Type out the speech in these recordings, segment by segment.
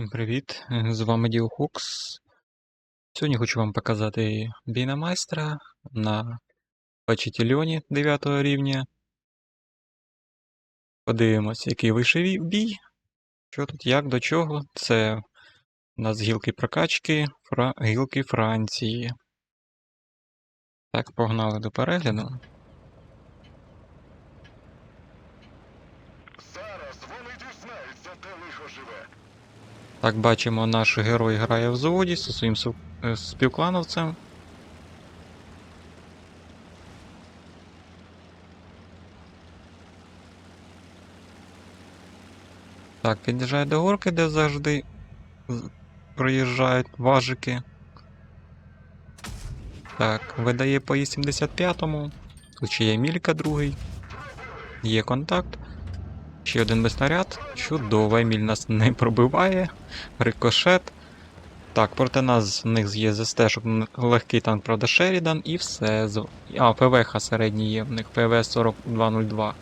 Всім привіт! З вами Діохукс. Сьогодні хочу вам показати бій на майстра на Пачетільоні 9 рівня. Подивимось, який вийшов бій. Що тут, як, до чого. Це у нас гілки прокачки, фра... гілки Франції. Так, погнали до перегляду. Зараз вони дізнаються, де лихо живе. Так, бачимо, наш герой грає в заводі зі своїм е, співклановцем. Так, під'їжджає до горки, де завжди проїжджають важики. Так, видає по І-75. Тут ще є Мілька другий. Є контакт. Ще один безснаряд. Чудово, Еміль нас не пробиває. Рикошет. Так, проти нас в них є ЗСТ, щоб легкий танк, правда, Шерідан, і все. З- А, ПВХ середній є в них, ПВ 4202.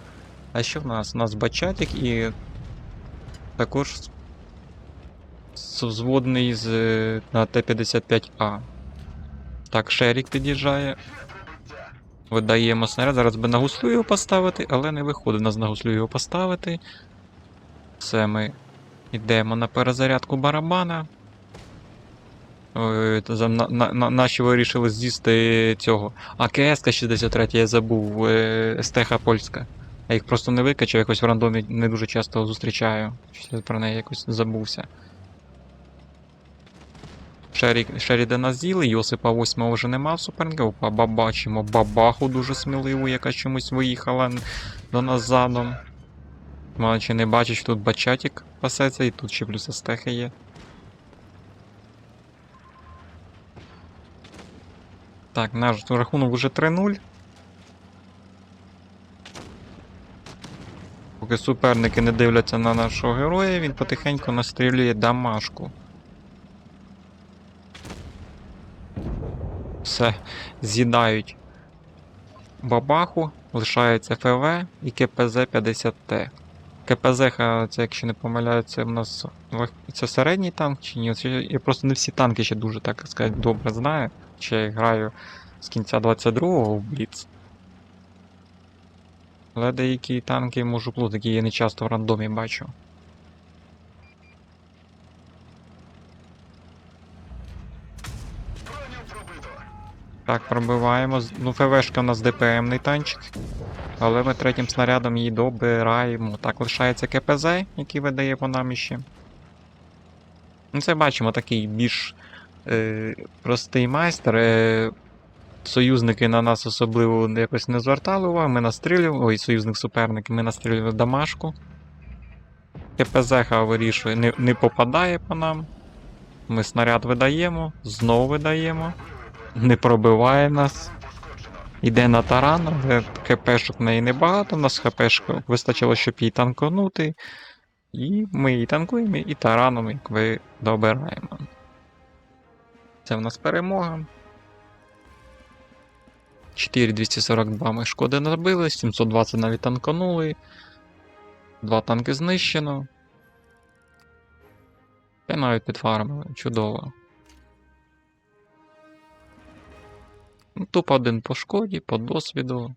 А що в нас? У нас Бачатик і також взводний з е, на Т-55А. Так, Шерік під'їжджає. Видаємо снаряд. Зараз би на гуслю його поставити, але не виходить нас на гуслю його поставити. Все, ми йдемо на перезарядку барабана. Ой, то на, на, на, наші вирішили з'їсти цього. А КС 63 я забув. Е, СТХ польська. Я їх просто не викачав, якось в рандомі не дуже часто зустрічаю. Про неї якось забувся. Шері, Шеріда з'їли, Йосипа 8 вже нема в суперника. Опа, бачимо бабаху дуже сміливу, яка чомусь виїхала до нас задом. Чи не бачить, що тут бачатик пасеться, і тут ще плюс естехи є. Так, наш рахунок вже 3-0. Поки суперники не дивляться на нашого героя, він потихеньку настрілює дамашку. Все, з'їдають бабаху, лишається ФВ і КПЗ-50Т. КПЗ, це, якщо не помиляюся, це в нас це середній танк чи ні? Я просто не всі танки ще дуже, так сказати, добре знаю. Ще я граю з кінця 22-го в Бліц. Але деякі танки можу плутати, які я не часто в рандомі бачу. Так, пробиваємо. Ну, ФВшка у нас ДПМний танчик. Але ми третім снарядом її добираємо. Так, лишається КПЗ, який видає по нам іще. Ну, це бачимо такий більш е, простий майстер. Е, союзники на нас особливо якось не звертали увагу. Ми настрілювали. Ой, союзник суперник, ми настрілювали дамашку. КПЗ вирішує, не, не попадає по нам. Ми снаряд видаємо, знову видаємо. Не пробиває нас. Іде на таран, але ХПшок в неї небагато, у нас ХПшка вистачило, щоб її танконути. І ми її танкуємо, і тараном, як ви добираємо. Це в нас перемога. 4242 ми шкоди набили, 720 навіть танконули. Два танки знищено. І навіть підфармили. Чудово. Ну, Топ один по шкоді, по досвіду,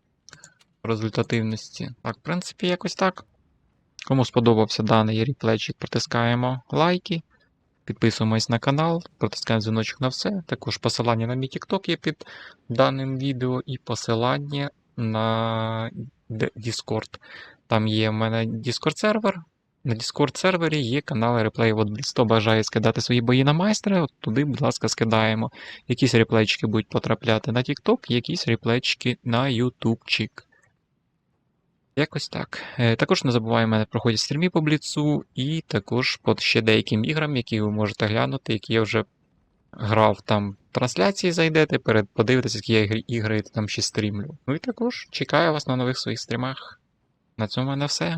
результативності. Так, в принципі, якось так. Кому сподобався даний реплейчик, протискаємо лайки, підписуємось на канал, протискаємо дзвіночок на все. Також посилання на мій TikTok є під даним відео і посилання на Discord. Там є в мене Discord сервер. На Discord сервері є канал реплей. От хто бажає скидати свої бої на майстра, от туди, будь ласка, скидаємо. Якісь реплейчики будуть потрапляти на TikTok, якісь реплейчики на ютубчик. Якось так. Е, Також не забуваємо, мене проходять стріми по бліцу, і також по ще деяким іграм, які ви можете глянути, які я вже грав там в трансляції, зайдете, перед подивитися, які я ігри, ігри там ще стрімлю. Ну і також чекаю вас на нових своїх стрімах. На цьому в мене все.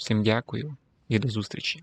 Всім дякую і до зустрічі.